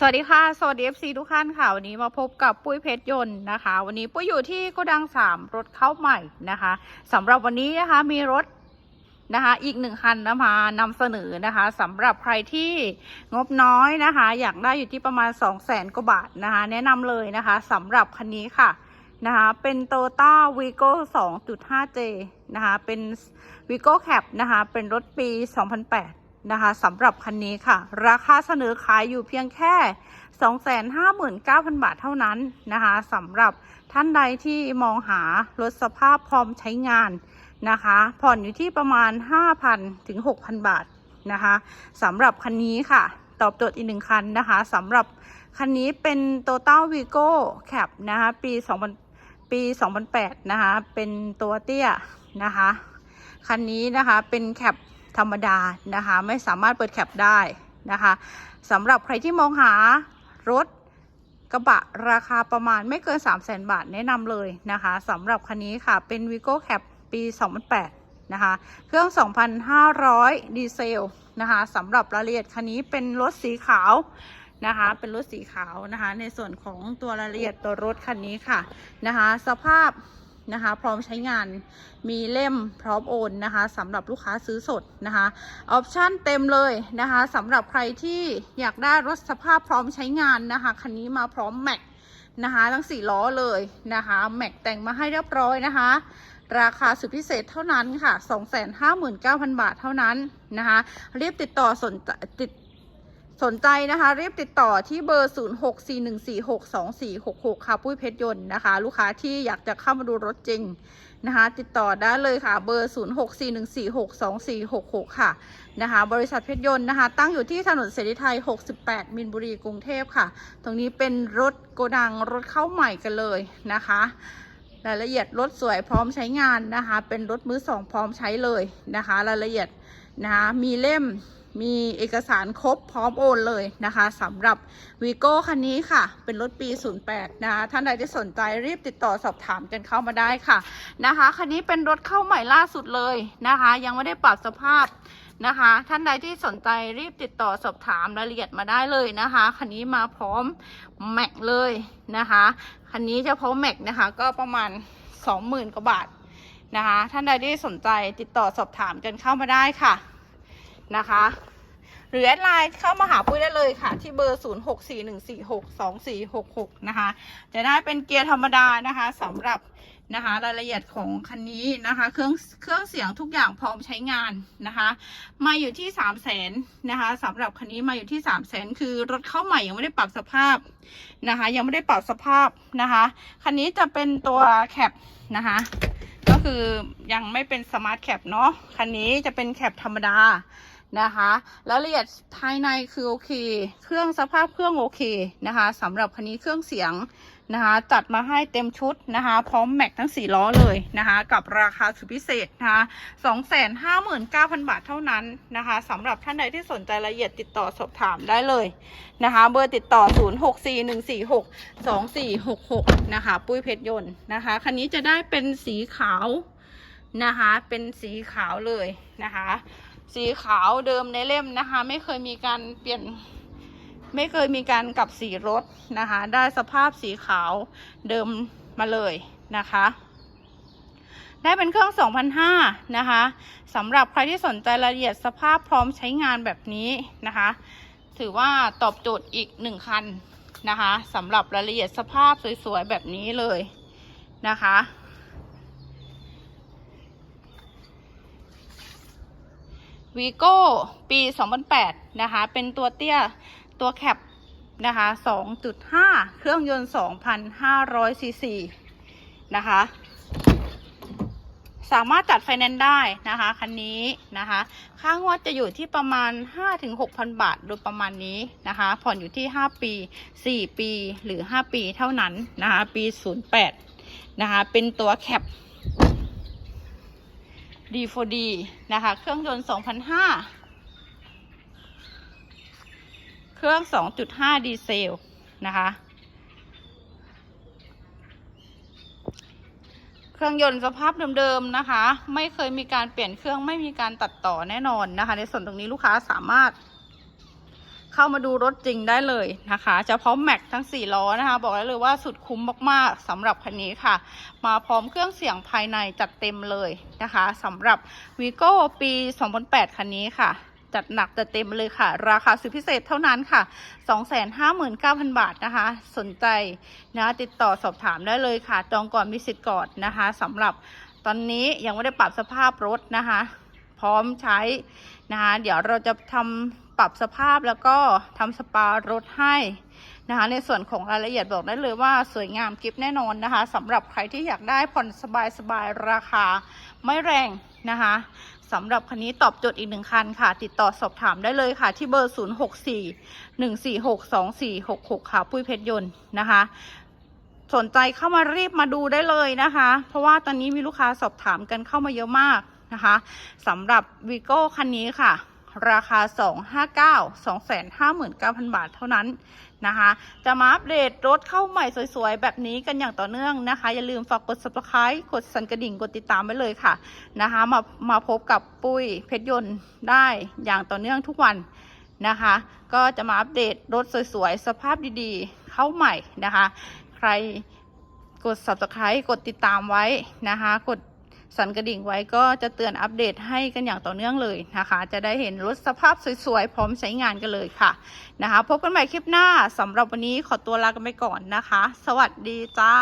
สวัสดีค่ะ สวัสดี FC ทุกท่านค่ะวันนี้มาพบกับปุ้ยเพชรยนต์นะคะ วันนี้ปุ้ยอยู่ที่โกดังสามรถเข้าใหม่นะคะสำหรับวันนี้นะคะมีรถนะคะอีกหนึ่งคันนะมานำเสนอนะคะสำหรับใครที่งบน้อยนะคะ อยากได้อยู่ที่ประมาณ 2 0 0แสนกว่าบาทนะคะ แนะนำเลยนะคะสำหรับคันนี้ค่ะนะคะเป็นโตต้าวีโก้ 2.5J นะคะเป็น v i g o Cap นะคะเป็นรถปี 2008 นะคะสำหรับคันนี้ค่ะ ราคาเสนอขายอยู่เพียงแค่ 259,000 บาทเท่านั้นนะคะสำหรับท่านใดที่มองหารถสภาพพร้อมใช้งานนะคะ ผ่อนอยู่ที่ประมาณ 5,000 ถึง 6,000 บาทนะคะสำหรับคันนี้ค่ะ ตอบโจทย์อีกหนึ่งคันนะคะสำหรับคันนี้เป็น Total Vigo Cap นะคะปี 2000 ปี 2008 นะคะ เป็นตัวเตี้ยนะคะ คันนี้นะคะเป็นแคป ธรรมดานะคะ ไม่สามารถเปิดแคปได้นะคะสำหรับใครที่มองหารถกระบะราคาประมาณไม่เกิน 3 0 0 0 0 0บาทแนะนำเลยนะคะสำหรับคันนี้ค่ะเป็น Vigo Cap ปี 2008 นะคะ เครื่อง 2,500 ดีเซลนะคะสำหรับรายละเอียดคันนี้เป็นรถสีขาวนะคะ เป็นรถสีขาวนะคะ ในส่วนของตัวรายละเอียดตัวรถคันนี้ค่ะนะคะ สภาพ นะคะ พร้อมใช้งานมีเล่มพร้อมโอนนะคะสำหรับลูกค้าซื้อสดนะคะออปชั่นเต็มเลยนะคะสำหรับใครที่อยากได้รถสภาพพร้อมใช้งานนะคะคันนี้มาพร้อมแม็กนะคะทั้งสี่ล้อเลยนะคะแม็กแต่งมาให้เรียบร้อยนะคะ ราคาสุดพิเศษเท่านั้นค่ะ 259,000 บาทเท่านั้นนะคะรีบติดต่อสนติด สนใจนะคะรีบติดต่อที่เบอร์ 0641462466 ค่ะ ปุ้ยเพชรยนต์นะคะ ลูกค้าที่อยากจะเข้ามาดูรถจริงนะคะ ติดต่อได้เลยค่ะเบอร์ 0641462466 ค่ะนะคะ บริษัทเพชรยนต์นะคะ ตั้งอยู่ที่ถนนเสรีไทย 68 มินบุรีกรุงเทพค่ะ ตรงนี้เป็นรถโกดังรถเข้าใหม่กันเลยนะคะรายละเอียดรถสวยพร้อมใช้งานนะคะ เป็นรถมือสองพร้อมใช้เลยนะคะ รายละเอียดนะคะมีเล่ม มีเอกสารครบพร้อมโอนเลยนะคะสำหรับวีโก้คันนี้ค่ะ เป็นรถปี 08 นะคะ ท่านใดที่สนใจรีบติดต่อสอบถามกันเข้ามาได้ค่ะนะคะ คันนี้เป็นรถเข้าใหม่ล่าสุดเลยนะคะ ยังไม่ได้ปรับสภาพนะคะ ท่านใดที่สนใจรีบติดต่อสอบถามรายละเอียดมาได้เลยนะคะ คันนี้มาพร้อมแม็กเลยนะคะ คันนี้เฉพาะแม็กนะคะก็ประมาณ 20,000กว่าบาทนะคะ ท่านใดที่สนใจติดต่อสอบถามกันเข้ามาได้ค่ะ นะคะ หรือแอดไลน์เข้ามาหาปุ้ยได้เลยค่ะ ที่เบอร์ 0641462466 นะคะ จะได้เป็นเกียร์ธรรมดานะคะสำหรับนะคะรายละเอียดของคันนี้นะคะ เครื่องเครื่องเสียงทุกอย่างพร้อมใช้งานนะคะ มาอยู่ที่3 0 0แสนนะคะสำหรับคันนี้มาอยู่ที่3 0 0แสนคือรถเข้าใหม่ยังไม่ได้ปรับสภาพนะคะ ยังไม่ได้ปรับสภาพนะคะคันนี้จะเป็นตัวแคปนะคะ ก็คือยังไม่เป็นสมาร์ทแคปเนาะคันนี้จะเป็นแคปธรรมดา นะคะ แล้วละเอียดภายในคือโอเค เครื่องสภาพเครื่องโอเคนะคะสำหรับคันนี้เครื่องเสียงนะคะจัดมาให้เต็มชุดนะคะ พร้อมแม็กทั้ง 4 ล้อเลยนะคะกับราคาสุดพิเศษนะคะ259,000 บาทเท่านั้นนะคะสำหรับท่านใดที่สนใจละเอียดติดต่อสอบถามได้เลยนะคะ เบอร์ติดต่อ 0641462466 นะคะ ปุ้ยเพชรยนต์นะคะ คันนี้จะได้เป็นสีขาวนะคะ เป็นสีขาวเลยนะคะ สีขาวเดิมในเล่มนะคะ ไม่เคยมีการเปลี่ยนไม่เคยมีการกลับสีรถนะคะ ได้สภาพสีขาวเดิมมาเลยนะคะ ได้เป็นเครื่อง 2005นะคะสำหรับใครที่สนใจรายละเอียดสภาพพร้อมใช้งานแบบนี้นะคะ ถือว่าตอบโจทย์อีกหนึ่งคันนะคะสำหรับรายละเอียดสภาพสวยๆแบบนี้เลยนะคะ วีโก้ปี 2008 นะคะ เป็นตัวเตี้ยตัวแคปนะคะ 2.5 เครื่องยนต์ 2,500 ซีซีนะคะ สามารถจัดไฟแนนซ์ได้นะคะ คันนี้นะคะ ค่างวดจะอยู่ที่ประมาณ 5-6,000 บาท โดยประมาณนี้นะคะ ผ่อนอยู่ที่ 5 ปี 4 ปี หรือ 5 ปีเท่านั้นนะคะ ปี 08 นะคะ เป็นตัวแคป D4D นะคะ เครื่องยนต์ 2,005 เครื่อง 2.5 ดีเซลนะคะ เครื่องยนต์สภาพเดิมๆนะคะ ไม่เคยมีการเปลี่ยนเครื่องไม่มีการตัดต่อแน่นอนนะคะ ในส่วนตรงนี้ลูกค้าสามารถ เข้ามาดูรถจริงได้เลยนะคะ เฉพาะแม็กทั้ง 4 ล้อนะคะ บอกได้เลยว่าสุดคุ้มมากๆสำหรับคันนี้ค่ะ มาพร้อมเครื่องเสียงภายในจัดเต็มเลยนะคะสำหรับ v ีโก้ปี 2008 คันนี้ค่ะจัดหนักจัดเต็มเลยค่ะ ราคาสุดพิเศษเท่านั้นค่ะ 259,000 บาทนะคะ สนใจนะติดต่อสอบถามได้เลยค่ะ จองก่อนมีสิทธิ์ก่อนนะคะสำหรับตอนนี้ยังไม่ได้ปรับสภาพรถนะคะ พร้อมใช้นะคะเดี๋ยวเราจะทำปรับสภาพแล้วก็ทำสปารถให้นะคะในส่วนของรายละเอียดบอกได้เลยว่าสวยงามกิฟแน่นอนนะคะสำหรับใครที่อยากได้ผ่อนสบายๆราคาไม่แรงนะคะสำหรับคันนี้ตอบโจทย์อีกหนึ่งคันค่ะ ติดต่อสอบถามได้เลยค่ะ ที่เบอร์ 0 6 4 1 4 6 2 4 6 6 ค่ะ ปุ้ยเพชรยนต์นะคะ สนใจเข้ามารีบมาดูได้เลยนะคะ เพราะว่าตอนนี้มีลูกค้าสอบถามกันเข้ามาเยอะมาก นะคะสำหรับวีโก้คันนี้ค่ะ ราคา 259 259,000 บาทเท่านั้นนะคะ จะมาอัปเดตรถเข้าใหม่สวยๆ แบบนี้กันอย่างต่อเนื่องนะคะ อย่าลืมฝากกด subscribe กดสั่นกระดิ่ง กดติดตามไว้เลยค่ะนะคะมามาพบกับปุ้ยเพชรยนต์ได้อย่างต่อเนื่องทุกวันนะคะ ก็จะมาอัปเดตรถสวยๆ สภาพดีๆ เข้าใหม่นะคะ ใครกด subscribe กดติดตามไว้นะคะ กด สั่นกระดิ่งไว้ก็จะเตือนอัปเดตให้กันอย่างต่อเนื่องเลยนะคะ จะได้เห็นรถสภาพสวยๆ พร้อมใช้งานกันเลยค่ะนะคะ พบกันใหม่คลิปหน้าสำหรับวันนี้ขอตัวลากันไปก่อนนะคะ สวัสดีจ้า